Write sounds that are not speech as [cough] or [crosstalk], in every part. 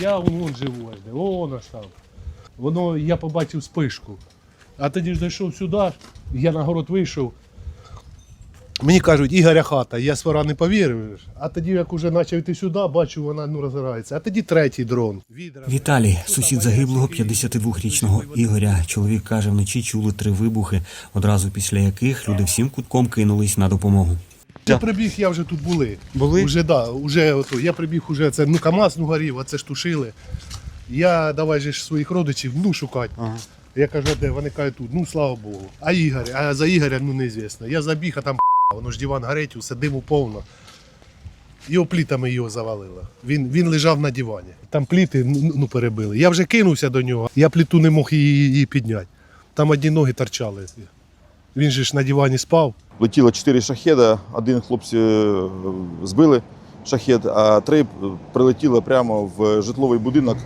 Я вон живу, аж де, вон остав. Воно, я побачив спишку. А тоді ж зайшов сюди, я на город вийшов. Мені кажуть, Ігоря хата, я свара не повірив. А тоді, як уже почав йти сюди, бачу, вона ну, розгорається. А тоді третій дрон. Віталій, сусід загиблого 52-річного Ігоря. Чоловік каже, вночі чули три вибухи, одразу після яких люди всім кутком кинулись на допомогу. Я прибіг, я вже тут були. Були? Уже, да, уже, ото, я прибіг, уже це ну, КАМАЗ ну, горів, а це ж тушили. Я давай же ж своїх родичів ну, шукати. Ага. Я кажу, де? Вони кажуть тут, ну слава Богу. А Ігор, а за Ігоря ну неізвісно. Я забіг, а там [laughs] воно ж диван горить, усе диму повно. Його плітами його завалило. Він, він лежав на дивані. Там пліти ну, ну, перебили. Я вже кинувся до нього, я пліту не мог її, її підняти. Там одні ноги торчали. Він же ж на дивані спав. Летіло чотири шахеда, один хлопці е, збили шахет, а три прилетіли прямо в житловий будинок.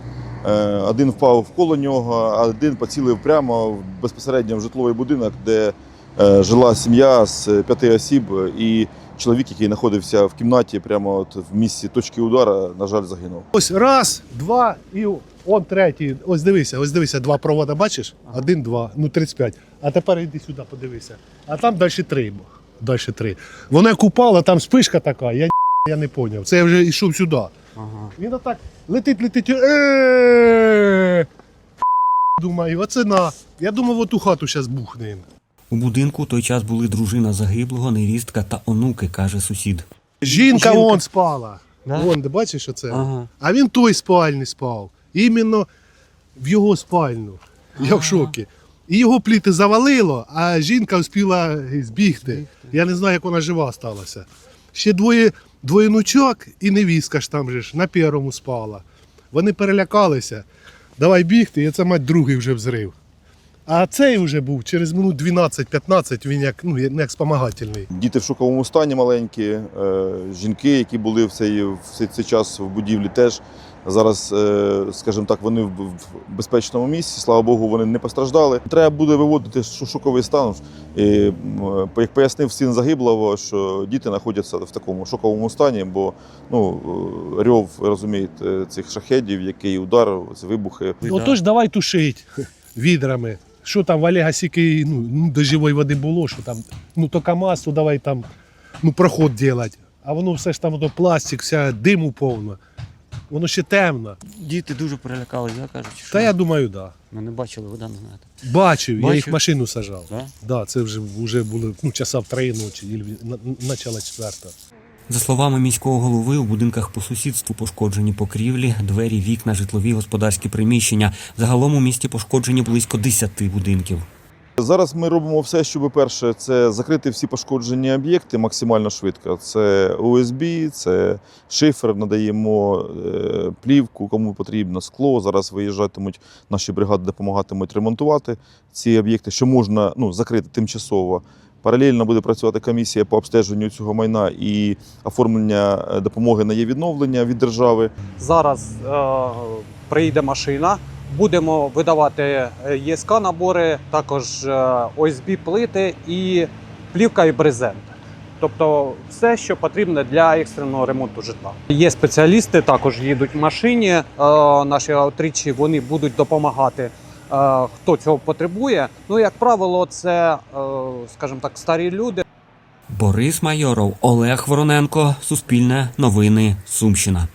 Е, Один впав в коло нього, а один поцілив прямо безпосередньо в житловий будинок, де е, жила сім'я з п'яти осіб, і чоловік, який знаходився в кімнаті, прямо от в місці точки удару, на жаль, загинув. Ось раз, два і он третій. Ось дивися, ось дивися, два провода, бачиш? Один, два, ну 35. А тепер йди сюди, подивися. А там далі три. Далі три. Вона як упала, там спишка така, я, я не зрозумів. Це я вже йшов сюди. Ага. Він отак летить, летить. е Думаю, оце на. Я думав, оту хату зараз бухне. У будинку у той час були дружина загиблого, невістка та онуки, каже сусід. Жінка, Жінка. вон спала. Да? Вон, де бачиш оце? Ага. А він той спальні спав. Іменно в його спальню. Я в шокі. І його пліти завалило, а жінка встигла збігти. Я не знаю, як вона жива сталася. Ще двоє, двоє внучок і невістка ж там же ж на першому спала. Вони перелякалися. Давай бігти, і це мать другий вже взрив. А цей вже був через минут 12-15, він як, ну, як спомагательний. Діти в шоковому стані маленькі, е, жінки, які були в цей, в цей час в будівлі, теж зараз, е, скажімо так, вони в, в безпечному місці. Слава Богу, вони не постраждали. Треба буде виводити шоковий стан. І, як пояснив син загиблого, що діти знаходяться в такому шоковому стані, бо ну, е, рьов, розумієте, цих шахедів, який удар, ці вибухи. Отож, давай тушить [laughs] відрами. Що там в Олега сіки ну, ну, до живої води було, що там, ну то КАМАЗ, то давай там ну, проход робити. А воно все ж там ото пластик, вся диму повно. Воно ще темно. Діти дуже перелякалися, я кажуть, що Та я думаю, так. Да. ми не бачили, вода не знаєте. Бачив, я Бачив? їх в машину сажав. Да? Да, це вже, вже були ну, часа в три ночі, і на- начало четвертого. За словами міського голови, у будинках по сусідству пошкоджені покрівлі, двері, вікна, житлові господарські приміщення. Загалом у місті пошкоджені близько 10 будинків. Зараз ми робимо все, щоб перше це закрити всі пошкоджені об'єкти максимально швидко. Це ОСБ, це шифер, надаємо е, плівку, кому потрібно, скло. Зараз виїжджатимуть наші бригади, допомагатимуть ремонтувати ці об'єкти, що можна ну, закрити тимчасово. Паралельно буде працювати комісія по обстеженню цього майна і оформлення е, допомоги на є відновлення від держави. Зараз е, приїде машина, будемо видавати е, ЄСК набори, також е, ОСБ плити і плівка і брезент. Тобто все, що потрібно для екстреного ремонту житла. Є спеціалісти, також їдуть в машині. е, Наші аутрічі вони будуть допомагати, хто цього потребує. Ну, як правило, це, скажімо так, старі люди. Борис Майоров, Олег Вороненко, Суспільне, Новини, Сумщина.